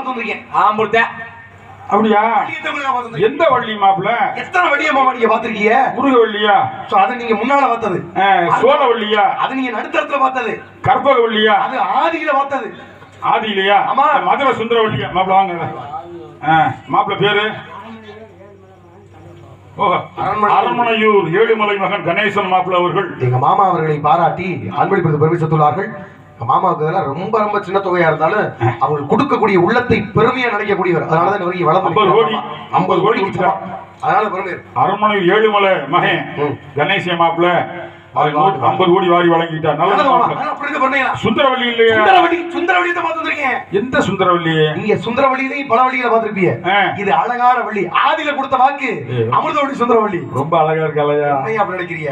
வந்திருக்கேன் ஆம்புர்த்த அப்படியா. எந்த வள்ளி மாப்பிள எத்தனை வள்ளிய மாமா நீங்க பாத்திருக்கீங்க முருகவள்ளியா சோ அது நீங்க முன்னால பார்த்தது. சோழவள்ளியா அது நீங்க நடுத்தரத்துல பார்த்தது. கற்பகவள்ளியா அது ஆதியில பார்த்தது. ஆதி இல்லையா ஆமா. மதுரை சுந்தரவள்ளியா மாப்பிள வாங்க. ஆ, மாப்பிள பேரு. அரண்மனையூர். ஏழுமலை மகன் கணேசன் மாப்பிள அவர்கள். எங்க மாமா அவர்களை பாராட்டி அன்பளிப்பது எங்க மாமாவுக்கு இதெல்லாம் ரொம்ப ரொம்ப சின்ன தொகையா இருந்தாலும் அவங்க கொடுக்கக்கூடிய உள்ளத்தை பெருமையா நினைக்கக்கூடியவர் அதனாலதான் இந்த வரைக்கும் வளர்ந்து ஐம்பது கோடி. ஐம்பது கோடி கொடுத்துட்டா. அதனால பெருமை இருக்கு. அரண்மனையூர் ஏழுமலை மகன் ம். கணேசன் மாப்பிள ஐம்பது கோடி வாரி வழங்கிட்டார் இருக்க? சுந்தரவள்ளி இல்லையா. சுந்தரவள்ளி சுந்தரவள்ளியத்தை பார்த்து வந்திருக்கேன் எந்த சுந்தரவள்ளி நீங்க சுந்தரவள்ளியிலையும் பல வழியில பார்த்திருப்பீங்க. ஆ. இது அழகான வள்ளி. ஆதியில கொடுத்த வாக்கு. அமிர்தவள்ளி சுந்தரவள்ளி ரொம்ப அழகா இருக்கலையா என்னையா அப்படி நினைக்கிறீங்க.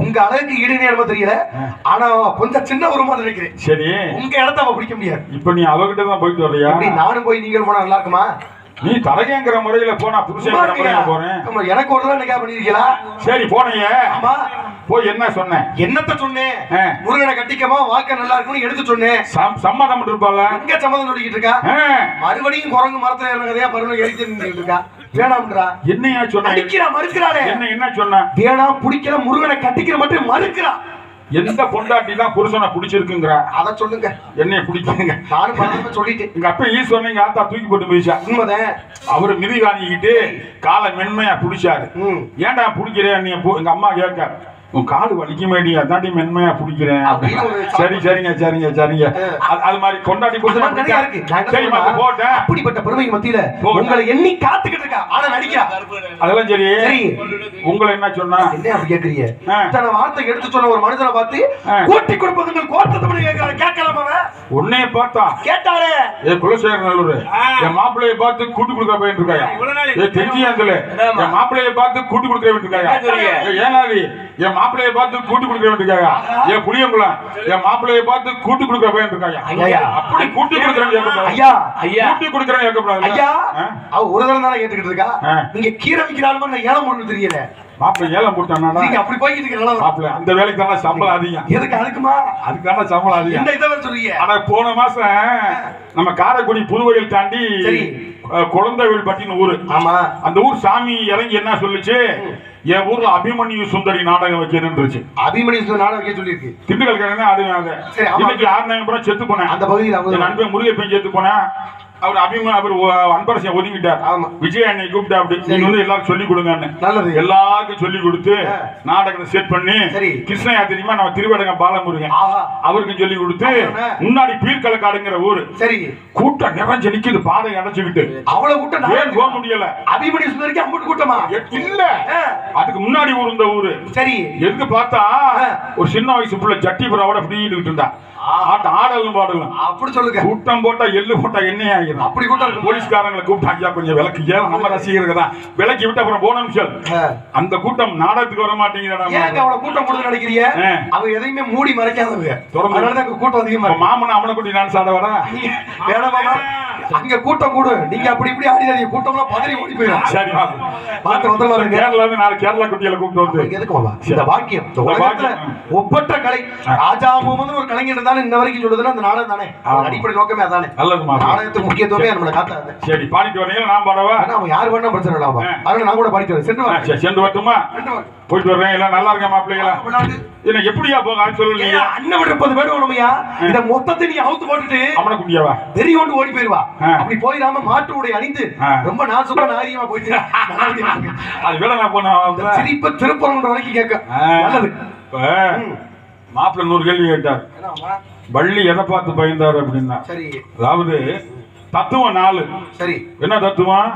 உங்க அழகுக்கு ஈடு நேரமா தெரியல. ஆனா கொஞ்சம் சின்ன உருமா நினைக்கிறேன். சரி. உங்க இடத்த அவ பிடிக்க முடியாது. இப்ப நீ அவகிட்ட தான் போயிட்டு வர்றியா? நானும் போய் நீங்கள் போனா நல்லா இருக்குமா? நீ தரகங்கிற முறையில போனா முறையில போறேன். எனக்கு ஒரு தடவை நிக்கா பண்ணிருக்கீங்களா? சரி போனையே. ஆமா போய் என்ன சொன்னேன்? என்னத்த சொன்னேன். முருகனை கட்டிக்கமா வாக்க நல்லா இருக்கும்னு எடுத்து சொன்னேன் சம்- சம்மதம் இருப்பால எங்க சம்மதம் சொல்லிக்கிட்டு இருக்கா? மறுபடியும் குரங்கு மரத்துல ஏறின கதையா பருவம் எரிச்சு இருக்கா? வேணாம்ன்றா என்னையா சொன்ன? அடிக்கிறா மறுக்கிறாளே. என்ன என்ன சொன்ன? வேணாம் பிடிக்கல முருகனை கட்டிக்கிற மட்டும் மறுக்கிறா. எந்த பொண்டாட்டி தான் புருஷனை பிடிச்சிருக்குங்கிற? அத சொல்லுங்க. என்னைய பிடிக்குங்க நானும் சொல்லிட்டேன். எங்க அப்பா ஈ சொன்னீங்க ஆத்தா தூக்கி போட்டு போயிச்சா உண்மைதான். அவரு மிதி வாங்கிக்கிட்டு காலை மென்மையா பிடிச்சாரு. ஏன்டா பிடிக்கிறேன் நீ? எங்க அம்மா கேட்க. உன் காடு வலிக்க மாட்டி அதாண்டி மென்மையா பிடிக்கிறேன். சரி சரிங்க சரிங்க சரிங்க. அது- மாதிரி கொண்டாடி சரி போட்டேன் அப்படிப்பட்ட பெருமைக்கு மத்தியில. உங்களை எண்ணி காத்துக்கிட்டு இருக்கா. ஆனா நடிக்கிறா அதெல்லாம் சரி. உங்களை என்ன சொன்னா? என்ன அப்படி கேக்குறீங்க. இத்தனை வார்த்தை எடுத்து சொன்ன ஒரு மனுஷனை பார்த்து. கூட்டி கொடுப்பதுங்கள் கோர்த்தது பண்ணி கேட்கலாம் கேட்கலாமா அவன்? உன்னைய பார்த்தா. கேட்டாளே ஏ குலசேகர நல்லூர் என் மாப்பிள்ளைய பார்த்து கூட்டி கொடுக்க போயிட்டு இருக்காயா ஏ தெரிஞ்சியாங்கல என் மாப்பிள்ளைய பார்த்து கூட்டி கொடுக்க வேண்டிய இருக்காயா ஏனாதி? என் மாப்பிள்ளைய பார்த்து கூட்டி கொடுக்க இருக்காயா ஏ புளியங்குளம். என் மாப்பிள்ளைய பார்த்து கூட்டி கொடுக்க போயிட்டு இருக்காயா ஐயா. அப்படி கூட்டி கேட்கக்கூடாது ஐயா. ஐயா. கூட்டி கொடுக்கறேன்னு கேட்கக்கூடாது ஐயா? அவ ஒரு தடவை தானே கேட்டுக்கிட்டு இருக்கா. நீங்க கீரை விக்கிறாலுமா நான் ஏலம் போட்டு தெரியல. மாப்பிள்ளை ஏலம் போட்டானா நீங்க அப்படி போய்கிட்டு இருக்கீங்களா மாப்பிள்ளை அந்த வேலைக்கு தானே சம்பளம் அதிகம் எதுக்கு அதுக்குமா? அதுக்கு தானே சம்பளம் அதிகம் என்ன இதை சொல்றீங்க? ஆனா போன மாசம் நம்ம காரைக்குடி புதுவையில் தாண்டி குழந்தைவேல் பட்டின ஊரு. ஆமா. அந்த ஊர் சாமி இறங்கி என்ன சொல்லுச்சு? என் ஊர்ல அபிமன்யு சுந்தரி நாடகம் வைக்கணும்ன்றுச்சு அபிமணி நாடகம் வைக்க சொல்லியிருக்கு. திண்டுக்கல் ஆடுவாங்க சரி, ஆமா. இன்னைக்கு ஆடினவங்க பூரா செத்து போனேன். அந்த பகுதியில் நண்பன் முருகப்பன் செத்து போனேன். அவர் அபிமன் அவர் அன்பரசன் ஒதுங்கிட்டார் ஆமா. விஜய் அன்னை கூப்பிட்டா அப்படி. நீங்க வந்து எல்லாரும் சொல்லி கொடுங்கன்னு. நல்லது. எல்லாருக்கும் சொல்லி கொடுத்து. நாடகத்தை செட் பண்ணி. கிருஷ்ணயா தெரியுமா நம்ம திருவடகம் பாலமுருகன் ஆஹா. அவருக்கும் சொல்லி கொடுத்து? முன்னாடி பீர்க்கலக்காடுங்கிற ஊரு. சரி. கூட்டம் நிறைஞ்சு நிக்குது. பாதை அடைச்சுக்கிட்டு. அவ்வளவு கூட்டம் ஏன் போக முடியல? அபிமணி சுந்தரிக்கு அம்புட்டு கூட்டமா? இல்ல. அதுக்கு முன்னாடி ஊர் இந்த ஊரு. சரி. எதுக்கு பார்த்தா. ஒரு சின்ன வயசு புள்ள ஜட்டி புறாவோட ஃப்ரீட்டு இருந்தா. ஆட்டம் ஆடலும் பாடலும். அப்படி சொல்லுங்க. கூட்டம் போட்டா எள்ளு போட்டா எண்ணெய் ஆகிரும் அப்படி கூட்டம் இருக்கு. போலீஸ்காரங்களை கூப்பிட்டு ஐயா கொஞ்சம் விளக்கு. ஏன் நம்ம ரசிகர்கள் தான்? விளக்கி விட்டு அப்புறம் போன நிமிஷம் ஆ. அந்த கூட்டம் நாடகத்துக்கு வர மாட்டேங்கிறா அவளை கூட்டம் போடுறது நினைக்கிறீங்க ஆ. அவங்க எதையுமே மூடி மறைக்காதவங்க. அதனாலதான் அங்க கூட்டம் அதிகமா மாமன் அவனை குட்டி நான் சாட வரா வேணாமா அங்க கூட்டம் கூடு. நீங்க அப்படி இப்படி ஆடிடாதீங்க. கூட்டம்லாம் பதறி ஓடி போயிடும். சரி பத்திரமா இருங்க கேரளா இருந்து நாலு கேரளா குட்டிகளை கூப்பிட்டு வந்து. எதுக்கு மாமா? இந்த வாக்கியம் உலகத்துல. ஒப்பற்ற கலை. ராஜா முகமது ஒரு கலைஞர் இருந்தாலும் இன்ன வரைக்கும் சொல்லுதுன்னா அந்த நாடகம் தானே. அடிப்படை நோக்கமே அதானே. நாடகத்துக்கு முக்கியத்துவமே நம்மளை காத்தாது. சரி பாடிட்டு வரீங்களா? நான் பாடவா? அவன் யார் வேணா பிரச்சனை இல்லாம. அதனால நான் கூட படிச்சு வரேன். சென்று சென்று வரட்டுமா. போயிட்டு வர்றேன் எல்லாம் நல்லா இருக்க மாப்பிள்ளைங்களா விளையாடு. என்ன எப்படியா போக? ஏய், அண்ணன் விட முப்பது பேர் வேணுமையா இத மொத்தத்தை நீ அவுத்து போட்டுட்டு அவனை குட்டியாவா வெறி கொண்டு ஓடி போயிருவா. அப்படி போயிடாம மாட்டு உடை அணிந்து. ரொம்ப நாசுக்கா நாரியமா போயிட்டு. அது வேலை நான் போன இந்த சிரிப்ப திருப்பரங்குன்ற வரைக்கும் கேட்க. நல்லது. மாப்பிள்ளை நூறு கேள்வி கேட்டார்? வள்ளி எதை பார்த்து பயந்தார் அப்படின்னா? அதாவது தத்துவம் நாலு. சரி. என்ன தத்துவம்?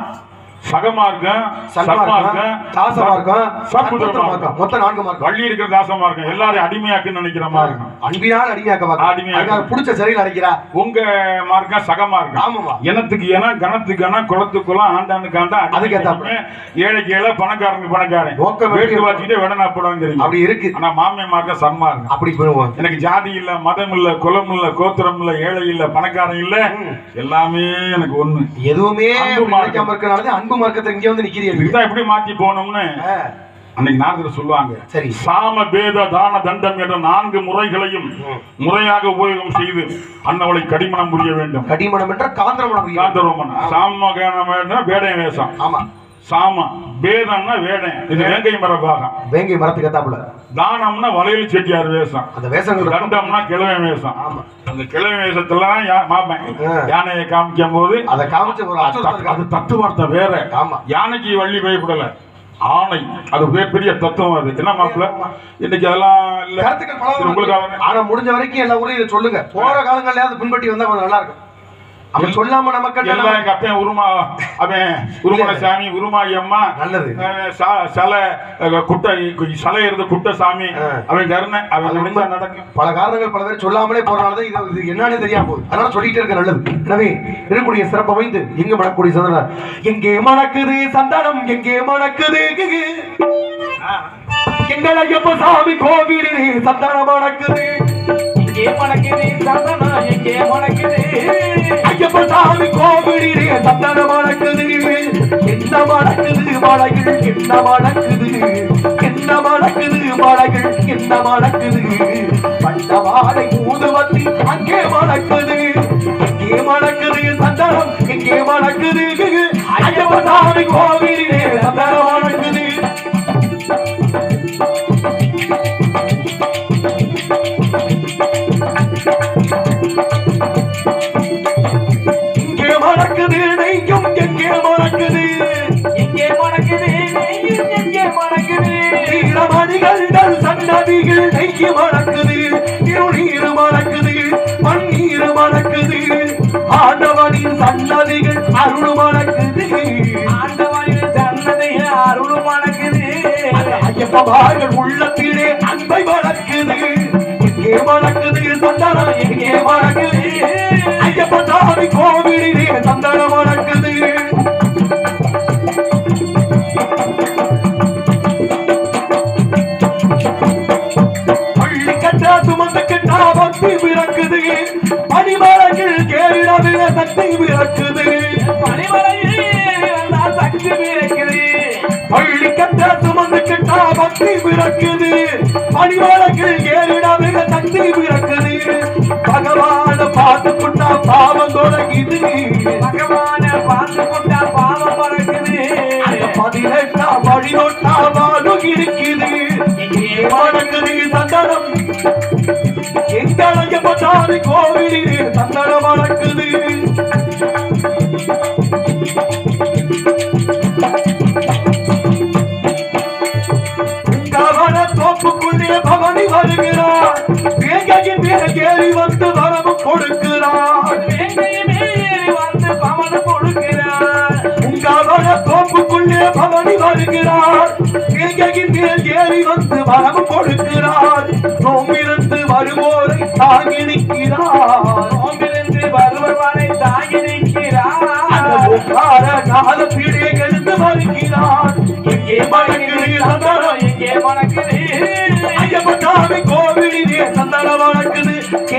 சகமார்க்கம் சன்மார்க்கம் தாசமார்க்கம் சத்புத்திர சத்புத்திர மார்க்கம் மார்க்கம் மொத்தம் நான்கு மார்க்கம். வள்ளி இருக்கிற தாசமார்க்கம். எல்லாரையும் அடிமையாக்குன்னு நினைக்கிற மாதிரி இருக்கும் அன்பினால் அடிமையாக்க அடிமையாக்க. அதுக்காக புடிச்ச சிறையில் அடைக்கிறா. உங்க மார்க்கம் சகமார்க்கம். ஆமாமா இனத்துக்கு இனம் கணத்துக்கு இனம் குளத்துக்கு குளம் ஆண்டானுக்கு ஆண்டா அதுக்கு ஏத்தாப்புல. ஏழைக்கு ஏழை பணக்காரனுக்கு பணக்காரன். எப்படி வேட்டு வாச்சிட்டு வேடனா போடாங்கிறீங்க அப்படி இருக்கு. ஆனா மாமிய மார்க்கம் சன்மார்க்கம். அப்படி போயிடுவோம் எனக்கு ஜாதி இல்ல மதம் இல்ல குலம் இல்ல கோத்திரம் இல்ல ஏழை இல்ல பணக்காரன் இல்ல. எல்லாமே எனக்கு ஒண்ணு. எதுவுமே மார்க்கம். இருக்கனால அன்பு மார்க்கத்தை இங்க வந்து நிக்கிறீங்க. இதுதான் எப்படி மாத்தி போகணும்னு அன்னைக்கு நாரதர் சொல்லுவாங்க. சரி. சாம பேத தான தண்டம் என்ற நான்கு முறைகளையும். முறையாக உபயோகம் செய்து அன்னவளை கடிமணம் புரிய வேண்டும். கடிமணம் என்ற காந்திரமணம் காந்தரோமன் சாம வேடைய வேஷம். ஆமா. சாம பேதம்னா வேடை இது வேங்கை மர பாகம் வேங்கை மரத்துக்கு எத்தாப்புல தானம்னா வளையல் செட்டியார் வேஷம். அந்த வேஷங்கள் தண்டம்னா கிழமை வேஷம். ஆமா. அந்த கிழமை வேஷத்துல தான் யா- மாப்பேன். யானையை காமிக்கும் போது அதை காமிச்ச அது. தத்துவார்த்தை வேற. ஆமா. யானைக்கு வள்ளி பயப்படல. ஆணை. அது பெரிய- தத்துவம் அது. என்ன மாப்பிள்ள? இன்னைக்கு அதெல்லாம் உங்களுக்கு ஆனா முடிஞ்ச வரைக்கும் எல்லா ஊரையும் சொல்லுங்க. போற காலங்கள்ல அது பின்பற்றி வந்தா கொஞ்சம் நல்லா இருக்கும். அவன் சொல்லாம நமக்கு எல்லாம் எங்க அப்பன் உருமா அவன் உருமன சாமி உருமாயி அம்மா நல்லது. சலை குட்டை சலை இருந்த குட்ட சாமி. அவன் கருணை அவன் உண்மை. நடக்கும் பல காரணங்கள் பல பேர் சொல்லாமலே போறனாலதான் இது இது என்னன்னு தெரியாம போகுது. அதனால சொல்லிட்டே இருக்க நல்லது. எனவே இருக்கக்கூடிய சிறப்பு வைந்து எங்க மணக்கூடிய சந்தனம் எங்கே மணக்குது சந்தனம் எங்கே மணக்குது எங்கள் ஐயப்ப சாமி கோவிலிலே சந்தனம் மணக்குது மணக்குது சந்தனம் எங்கே மணக்குது. ஐயப்ப சாமி கோவிலிலே மணக்குது. என்ன மணக்குது மலைகள் என்ன மணக்குது? என்ன மணக்குது மலைகள் என்ன மணக்குது? பண்டவாடை ஊதுவத்தி அங்கே மணக்குது. எங்கே மணக்குது சந்தனம் எங்கே மணக்குது. சன்னதிகள் நெய்யி மணக்குது இருநீர் மணக்குது பன்னீர் மணக்குது ஆண்டவனின் சன்னதிகள் அருள் மணக்குது ஆண்டவனின் சன்னதியில் அருள் மணக்குது ஐயப்பமார்கள் உள்ளத்திலே அன்பை மணக்குது எங்கே மணக்குது சந்தனம் எங்கே மணக்குது ஐயப்ப சாமி கோவிலிலே பனிமலைகள் கேரிடவில சக்தி பிறக்குது பனிமலையில் சக்தி பிறக்குது பள்ளி கட்டா சுமந்து கட்டா பக்தி பிறக்குது பனிமலைகள் கொடுக்கிறார் உங்கவன தோப்புக்குள்ளே பவனி வருகிறார். வேகையின் மேல் ஏறி வந்து வரவு கொடுக்கிறார். நோம்பிருந்து வருவோரை தாங்கி நிற்கிறார். நோம்பிலிருந்து வருபவரை தாங்கி நிற்கிறார். எழுந்து வருகிறார். எங்கே வழக்குது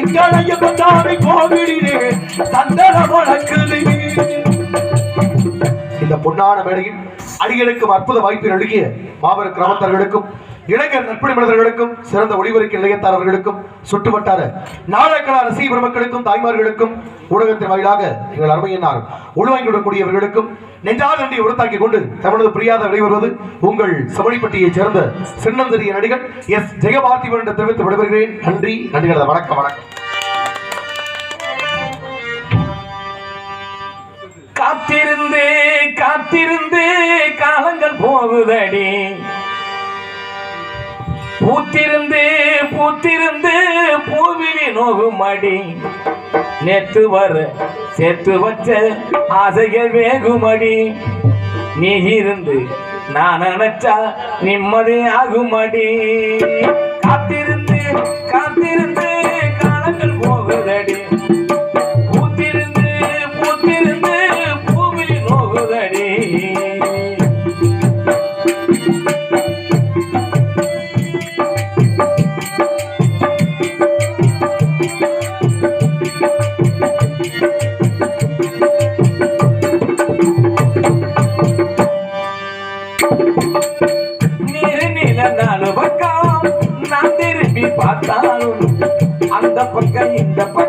எங்கள் ஐயப்ப சாமி சந்தன வழக்குது இந்த பொன்னான மேடையில் அடிகளுக்கும் அற்புத வாய்ப்பில் அழுகிய மாபெரும் கிராமத்தார்களுக்கும் இளைஞர் நட்பணி மனிதர்களுக்கும் சிறந்த ஒளிபரப்பு நிலையத்தாரர்களுக்கும் சுற்றுவட்டார நாடகலா ரசிக மக்களுக்கும் தாய்மார்களுக்கும் ஊடகத்தின் வாயிலாக எங்கள் அருமையினார் உள்வாங்கிவிடக்கூடியவர்களுக்கும் நெஞ்சால் நன்றி உருத்தாக்கி கொண்டு தமிழது பிரியாத வெளிவருவது உங்கள் சமணிப்பட்டியைச் சேர்ந்த சின்னந்தரிய நடிகர் எஸ். ஜெயபார்த்திபன் என்று தெரிவித்து விடைபெறுகிறேன். நன்றி நன்றிகளது வணக்கம் வணக்கம். காத்திருந்து காலங்கள் போகுதடி. பூத்திருந்து பூத்திருந்து பூவிலி நோகுமடி. நேற்று வர சேர்த்து வச்ச ஆசைகள் வேகுமடி. நீ இருந்து நான் நினைச்சா நிம்மதி ஆகுமடி. காத்திருந்து காத்திருந்து por cañita, pa'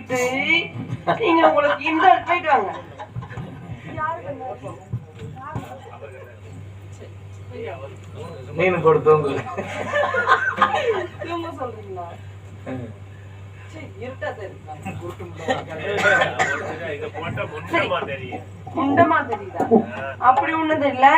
வச்சுக்கிட்டு நீங்க உங்களுக்கு இந்த போயிட்டு வாங்க. மீன் போட்டு தூங்கு. தெரியுதா? அப்படி ஒண்ணு தெரியல.